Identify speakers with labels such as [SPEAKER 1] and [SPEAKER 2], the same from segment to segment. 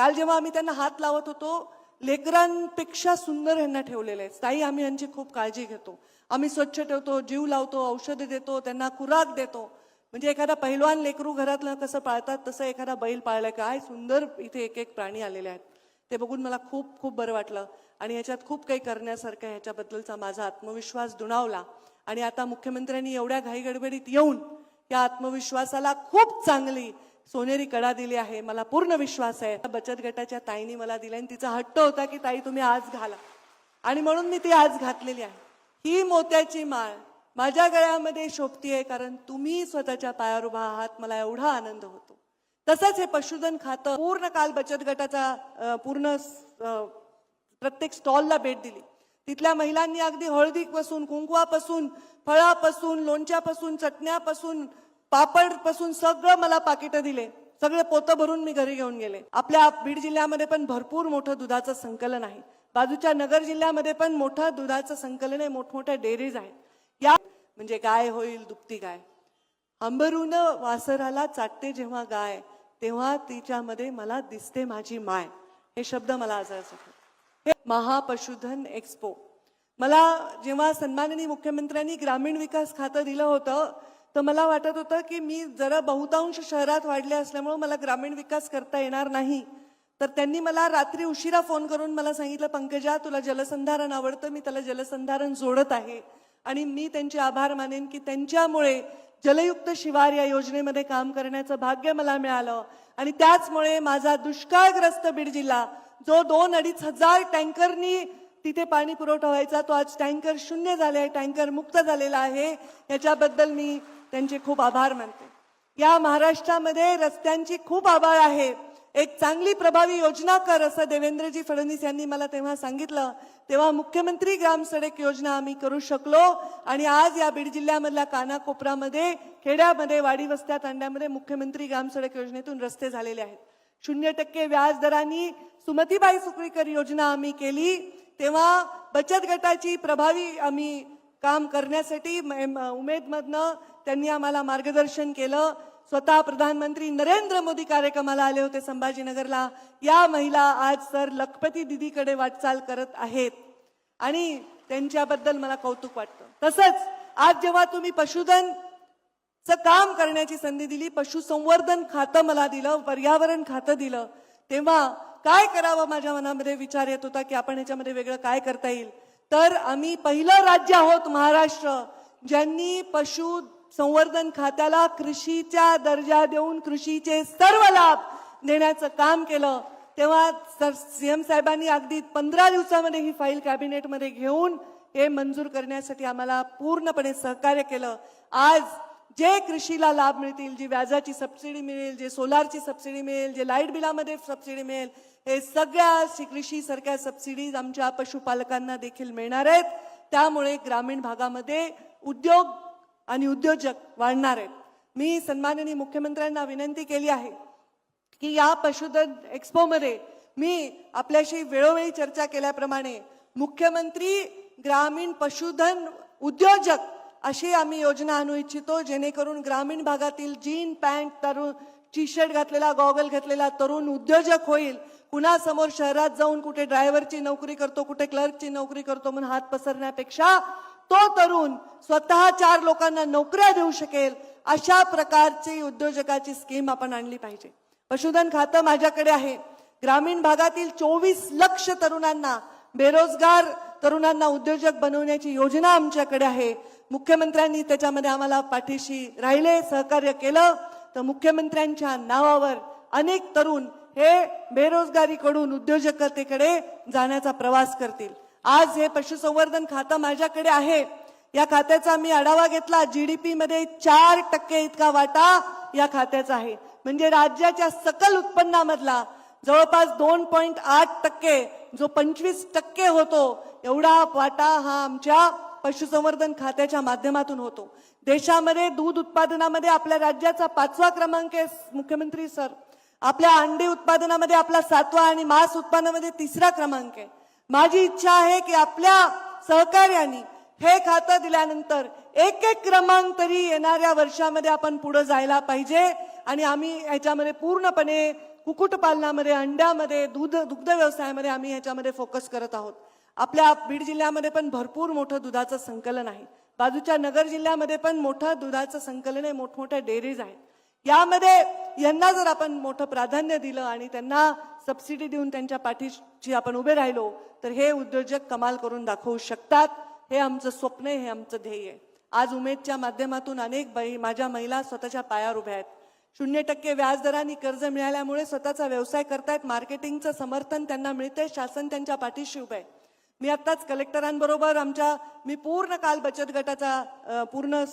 [SPEAKER 1] काल जेव्हा आम्ही त्यांना हात लावत होतो लेकरांपेक्षा सुंदर यांना ठेवलेले आहेत. ताई आम्ही यांची खूप काळजी घेतो. आम्ही स्वच्छ ठेवतो जीव लावतो औषधे देतो त्यांना खुराक देतो. म्हणजे एखादा पहिलवान लेकरू घरातलं कसं पाळतात तसं एखादा बैल पाळलं काय सुंदर इथे एक एक प्राणी आलेले आहेत. ते बघून मला खूप खूप बरं वाटलं. आणि याच्यात खूप काही करण्यासारखं ह्याच्याबद्दलचा माझा आत्मविश्वास दुणावला. आणि आता मुख्यमंत्र्यांनी एवढ्या घाई गडबडीत येऊन या आत्मविश्वासाला खूप चांगली सोनेरी कडा दिली आहे मला पूर्ण विश्वास आहे. बचत गटाच्या ताईनी मला दिली आणि तिचा हट्ट होता की ताई तुम्ही आज घाला. आणि म्हणून मी ती आज घातलेली आहे. ही मोत्याची माळ माझ्या गळ्यामध्ये शोभतीये कारण तुम्ही स्वतःच्या पायावर उभा आहात मला एवढा आनंद होतो. तसंच हे पशुधन खातं पूर्ण काल बचत गटाचा पूर्ण प्रत्येक स्टॉलला भेट दिली. तिथल्या महिलांनी अगदी हळदीपासून कुंकवापासून फळापासून लोणच्यापासून चटण्यापासून पापडपासून सगळं मला पाकिटं दिले. सगळे पोतं भरून मी घरी घेऊन गेले. आपल्या बीड जिल्ह्यामध्ये पण भरपूर मोठं दुधाचं संकलन आहे. बाजूच्या नगर जिल्ह्यामध्ये पण मोठं दुधाचं संकलन आहे. मोठमोठ्या डेअरीज आहेत. या म्हणजे गाय होईल दुपती गाय. अंबरून वासराला चाटते जेव्हा गाय तेव्हा तिच्यामध्ये मला दिसते माझी माय. हे शब्द मला आज हे महापशुधन एक्सपो. मला जेव्हा सन्माननीय मुख्यमंत्र्यांनी ग्रामीण विकास खातं दिलं होतं तर मला वाटत होतं की मी जरा बहुतांश शहरात वाढले असल्यामुळं मला ग्रामीण विकास करता येणार नाही. तर त्यांनी मला रात्री उशिरा फोन करून मला सांगितलं पंकजा तुला जलसंधारण आवडतं मी त्याला जलसंधारण जोडत आहे. आणि मी त्यांचे आभार मानेन की त्यांच्यामुळे जलयुक्त शिवार या योजनेमध्ये काम करण्याचं भाग्य मला मिळालं. आणि त्याचमुळे माझा दुष्काळग्रस्त बीड जिल्हा जो दोन अडीच हजार टँकरनी तिथे पाणी पुरवठा व्हायचा तो आज टँकर शून्य झाले आहे टँकर मुक्त झालेला आहे. याच्याबद्दल मी त्यांचे खूप आभार मानते. या महाराष्ट्रामध्ये रस्त्यांची खूप आभाळ आहे. एक चांगली प्रभावी योजना कर असं देवेंद्रजी फडणवीस यांनी मला तेव्हा सांगितलं. तेव्हा मुख्यमंत्री ग्राम सडक योजना आम्ही करू शकलो आणि आज या बीड जिल्ह्यामधल्या कानाकोपरामध्ये खेड्यामध्ये वाडी वस्त्या तांड्यामध्ये मुख्यमंत्री ग्राम सडक योजनेतून रस्ते झालेले आहेत. शून्य टक्के व्याजदरांनी सुमतीबाई सुकळीकर योजना आम्ही केली. तेव्हा बचत गटाची प्रभावी आम्ही काम करण्यासाठी उमेदमधनं त्यांनी आम्हाला मार्गदर्शन केलं. स्वतः प्रधानमंत्री नरेंद्र मोदी कार्यक्रमाला आले होते संभाजीनगरला. या महिला आज सर लखपती दिदीकडे वाटचाल करत आहेत. आणि त्यांच्याबद्दल मला कौतुक वाटतं. तसंच आज जेव्हा तुम्ही पशुधन काम करण्याची संधी दिली पशुसंवर्धन खातं मला दिलं पर्यावरण खातं दिलं तेव्हा काय करावं माझ्या मनामध्ये विचार येत होता की आपण याच्यामध्ये वेगळं काय करता येईल? तर आम्ही पहिलं राज्य आहोत महाराष्ट्र ज्यांनी पशु संवर्धन खात्याला कृषीचा दर्जा देऊन कृषीचे सर्व लाभ देण्याचं काम केलं. तेव्हा सीएम साहेबांनी अगदी पंधरा दिवसामध्ये ही फाईल कॅबिनेटमध्ये घेऊन हे मंजूर करण्यासाठी आम्हाला पूर्णपणे सहकार्य केलं. आज जे कृषीला लाभ मिळतील जी व्याजाची सबसिडी मिळेल जे सोलारची सबसिडी मिळेल जे लाइट बिलामध्ये सबसिडी मिळेल हे सगळ्या शि- कृषी सारख्या सबसिडीज आमच्या पशुपालकांना देखील मिळणार आहेत. त्यामुळे ग्रामीण भागामध्ये उद्योग आणि उद्योजक वाढणार आहेत. मी सन्माननीय मुख्यमंत्र्यांना विनंती केली आहे की या पशुधन एक्स्पोमध्ये मी आपल्याशी वेळोवेळी चर्चा केल्याप्रमाणे मुख्यमंत्री ग्रामीण पशुधन उद्योजक अशी आम्ही योजना आणू इच्छितो जेणेकरून ग्रामीण भागातील जीन पॅन्ट तरुण टी शर्ट घातलेला गॉगल घातलेला तरुण उद्योजक होईल. कुणासमोर शहरात जाऊन कुठे ड्रायव्हरची नोकरी करतो कुठे क्लर्कची नोकरी करतो म्हणून हात पसरण्यापेक्षा तो तरुण स्वतः चार लोकांना नोकऱ्या देऊ शकेल अशा प्रकारची उद्योजकाची स्कीम आपण आणली पाहिजे. पशुधन खातं माझ्याकडे आहे. ग्रामीण भागातील चोवीस लक्ष तरुणांना बेरोजगार तरुणांना उद्योजक बनवण्याची योजना आमच्याकडे आहे. मुख्यमंत्र्यांनी त्याच्यामध्ये आम्हाला पाठीशी राहिले सहकार्य केलं. तर मुख्यमंत्र्यांच्या नावावर अनेक तरुण हे बेरोजगारीकडून उद्योजकतेकडे जाण्याचा प्रवास करतील. आज हे पशुसंवर्धन खातं माझ्याकडे आहे. या खात्याचा मी आढावा घेतला. जी डी मध्ये चार टक्के इतका वाटा या खात्याचा आहे. म्हणजे राज्याच्या सकल उत्पन्नामधला जवळपास दोन पॉईंट आठ टक्के जो पंचवीस टक्के होतो एवढा वाटा हा आमच्या पशुसंवर्धन खात्याच्या माध्यमातून होतो. देशामध्ये दूध उत्पादनामध्ये आपल्या राज्याचा पाचवा क्रमांक आहे मुख्यमंत्री सर. आपल्या अंडी उत्पादनामध्ये आपला सातवा आणि मांस उत्पादनामध्ये तिसरा क्रमांक आहे. माझी इच्छा आहे की आपल्या सहकार्याने हे खातं दिल्यानंतर एक एक क्रमांक तरी येणाऱ्या वर्षामध्ये आपण पुढे जायला पाहिजे. आणि आम्ही ह्याच्यामध्ये पूर्णपणे कुक्कुटपालनामध्ये अंड्यामध्ये दूध दुग्ध व्यवसायामध्ये आम्ही ह्याच्यामध्ये फोकस करत आहोत. आपल्या बीड जिल्ह्यामध्ये पण भरपूर मोठं दुधाचं संकलन आहे. बाजूच्या नगर जिल्ह्यामध्ये पण मोठं दुधाचं संकलन आहे. मोठमोठ्या डेअरीज आहेत. यामध्ये यांना जर आपण मोठं प्राधान्य दिलं आणि त्यांना सबसिडी देऊन त्यांच्या पाठीशी आपण उभे राहिलो तर हे उद्योजक कमाल करून दाखवू शकतात. हे आमचं स्वप्न आहे हे आमचं ध्येय आहे. आज उमेदच्या माध्यमातून अनेक बाई माझ्या महिला स्वतःच्या पायावर उभ्या आहेत. शून्य टक्के व्याजदराने कर्ज मिळाल्यामुळे स्वतःचा व्यवसाय करतायत. मार्केटिंगचं समर्थन त्यांना मिळतंय. शासन त्यांच्या पाठीशी उभं आहे. मी आत्ताच कलेक्टरांबरोबर आमच्या मी पूर्ण काल बचत गटाचा पूर्ण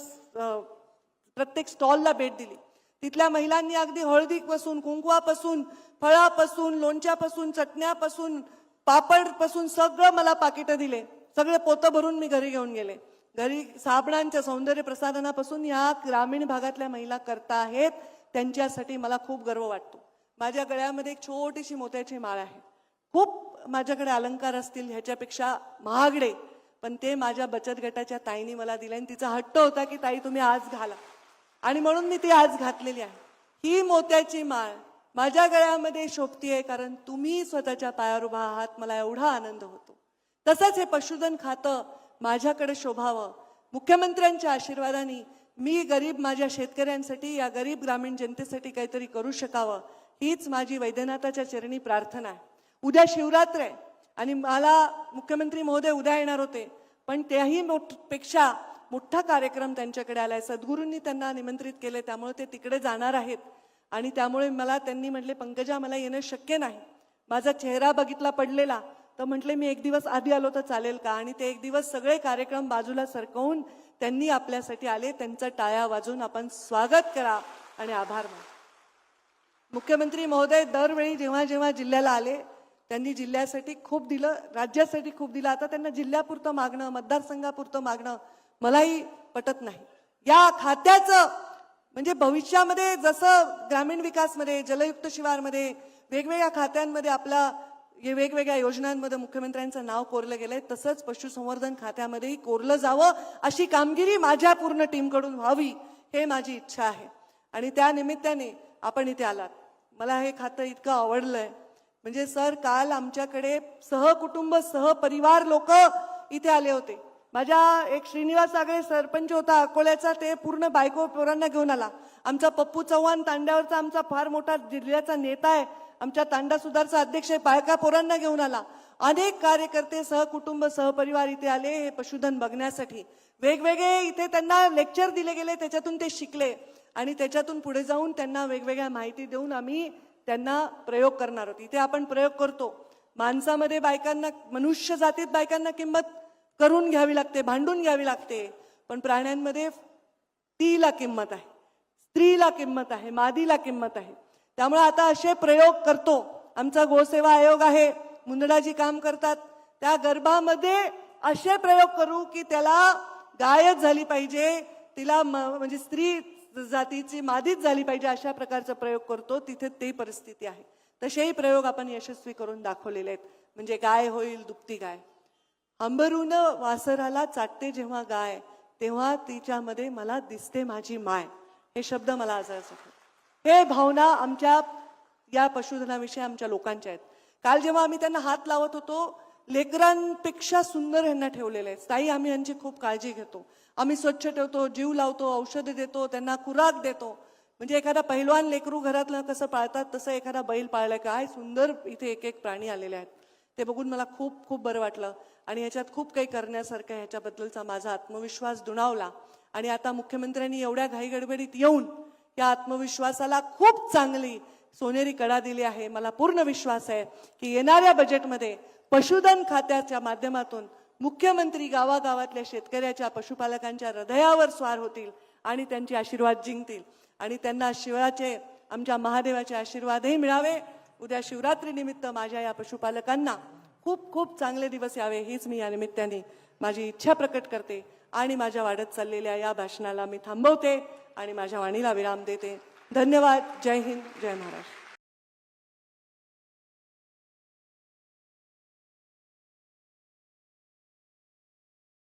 [SPEAKER 1] प्रत्येक स्टॉलला भेट दिली. तिथल्या महिलांनी अगदी हळदीपासून कुंकवापासून फळापासून लोणच्यापासून चटण्यापासून पापडपासून सगळं मला पाकिटं दिले. सगळे पोतं भरून मी घरी घेऊन गेले. घरी साबणांच्या सौंदर्य प्रसाधनापासून या ग्रामीण भागातल्या महिला करता आहेत त्यांच्यासाठी मला खूप गर्व वाटतो. माझ्या गळ्यामध्ये एक छोटीशी मोत्याची माळ आहे. खूप माझ्याकडे अलंकार असतील ह्याच्यापेक्षा महागडे पण ते माझ्या बचत गटाच्या ताईने मला दिले आणि तिचा हट्ट होता की ताई तुम्ही आज घाला. आणि म्हणून मी ती आज घातलेली आहे. ही मोत्याची माळ माझ्या गळ्यामध्ये शोभतीये कारण तुम्ही स्वतःच्या पायावर उभा आहात मला एवढा आनंद होतो. तसंच हे पशुधन खातं माझ्याकडे शोभावं. मुख्यमंत्र्यांच्या आशीर्वादाने मी गरीब माझ्या शेतकऱ्यांसाठी या गरीब ग्रामीण जनतेसाठी काहीतरी करू शकावं हीच माझी वैद्यनाथाच्या चरणी प्रार्थना आहे. उद्या शिवरात्र आहे आणि मला मुख्यमंत्री महोदय उद्या येणार होते पण त्याही मोठपेक्षा मोठा कार्यक्रम त्यांच्याकडे आलाय. सद्गुरूंनी त्यांना निमंत्रित केले त्यामुळे ते तिकडे जाणार आहेत. आणि त्यामुळे मला त्यांनी म्हटले पंकजा मला येणं शक्य नाही. माझा चेहरा बघितला पडलेला. तर म्हटले मी एक दिवस आधी आलो तर चालेल का? आणि ते एक दिवस सगळे कार्यक्रम बाजूला सरकवून त्यांनी आपल्यासाठी आले. त्यांचा टाळ्या वाजून आपण स्वागत करा आणि आभार माना मुख्यमंत्री महोदय दरवेळी जेव्हा जेव्हा जिल्ह्याला आले त्यांनी जिल्ह्यासाठी खूप दिलं राज्यासाठी खूप दिलं. आता त्यांना जिल्ह्यापुरतं मागणं मतदारसंघापुरतं मागणं मलाही पटत नाही. या खात्याचं म्हणजे भविष्यामध्ये जसं ग्रामीण विकासमध्ये जलयुक्त शिवारमध्ये वेगवेगळ्या खात्यांमध्ये आपला हे वेगवेगळ्या योजनांमध्ये मुख्यमंत्र्यांचं नाव कोरलं गेलंय तसंच पशुसंवर्धन खात्यामध्येही कोरलं जावं अशी कामगिरी माझ्या पूर्ण टीमकडून व्हावी हे माझी इच्छा आहे. आणि त्या निमित्ताने आपण इथे आलात. मला हे खातं इतकं आवडलंय. म्हणजे सर काल आमच्याकडे सहकुटुंब सहपरिवार लोक इथे आले होते. माझ्या एक श्रीनिवास आगळे सरपंच होता अकोल्याचा ते पूर्ण बायको पोरांना घेऊन आला. आमचा पप्पू चव्हाण तांड्यावरचा आमचा फार मोठा जिल्ह्याचा नेता आहे. आमच्या तांडा सुधारचा अध्यक्ष बायका पोरांना घेऊन आला. अनेक कार्यकर्ते सहकुटुंब सहपरिवार इथे आले हे पशुधन बघण्यासाठी. वेगवेगळे इथे त्यांना लेक्चर दिले गेले त्याच्यातून ते शिकले. आणि त्याच्यातून पुढे जाऊन त्यांना वेगवेगळ्या माहिती देऊन आम्ही त्यांना प्रयोग करणार आहोत. इथे आपण प्रयोग करतो. माणसामध्ये बायकांना मनुष्य जातीत बायकांना किंमत करून घ्यावी लागते भांडून घ्यावी लागते. पण प्राण्यांमध्ये तीला किंमत आहे स्त्रीला किंमत आहे मादीला किंमत आहे. त्यामुळे आता असे प्रयोग करतो. आमचा गोसेवा आयोग आहे मुंदडाजी काम करतात. त्या गर्भामध्ये असे प्रयोग करू की त्याला गायच झाली पाहिजे तिला म- म्हणजे स्त्री जातीची मादीच झाली पाहिजे अशा प्रकारचा प्रयोग करतो तिथे ते परिस्थिती आहे. तसेही प्रयोग आपण यशस्वी करून दाखवलेले आहेत. म्हणजे गाय होईल दुपती गाय. अंबरून वासराला चाटते जेव्हा गाय तेव्हा तिच्यामध्ये मला दिसते माझी माय. हे शब्द मला आजायचं हे भावना आमच्या या पशुधनाविषयी आमच्या लोकांच्या आहेत. काल जेव्हा आम्ही त्यांना हात लावत होतो लेकरांपेक्षा सुंदर ह्यांना ठेवलेले आहेत. ताई आम्ही यांची खूप काळजी घेतो. आम्ही स्वच्छ ठेवतो जीव लावतो औषधे देतो त्यांना खुराक देतो. म्हणजे एखादा पहिलवान लेकरू घरातलं कसं पाळतात तसं एखादा बैल पाळलं काय सुंदर इथे एक एक प्राणी आलेले आहेत. ते बघून मला खूप खूप बरं वाटलं. आणि ह्याच्यात खूप काही करण्यासारखं ह्याच्याबद्दलचा माझा आत्मविश्वास दुणावला. आणि आता मुख्यमंत्र्यांनी एवढ्या घाईगडबडीत येऊन या आत्मविश्वासाला खूप चांगली सोनेरी कडा दिली आहे. मला पूर्ण विश्वास आहे की येणाऱ्या बजेटमध्ये पशुधन खात्याच्या माध्यमातून मुख्यमंत्री गावागावातल्या शेतकऱ्याच्या पशुपालकांच्या हृदयावर स्वार होतील आणि त्यांचे आशीर्वाद जिंकतील. आणि त्यांना शिवाचे आमच्या महादेवाचे आशीर्वादही मिळावे. उद्या शिवरात्रीनिमित्त माझ्या या पशुपालकांना खूप खूप चांगले दिवस यावे हीच मी या निमित्ताने माझी इच्छा प्रकट करते आणि माझ्या वाढत चाललेल्या या भाषणाला मी थांबवते आणि माझ्या वाणीला विराम देते. धन्यवाद. जय हिंद. जय महाराष्ट्र.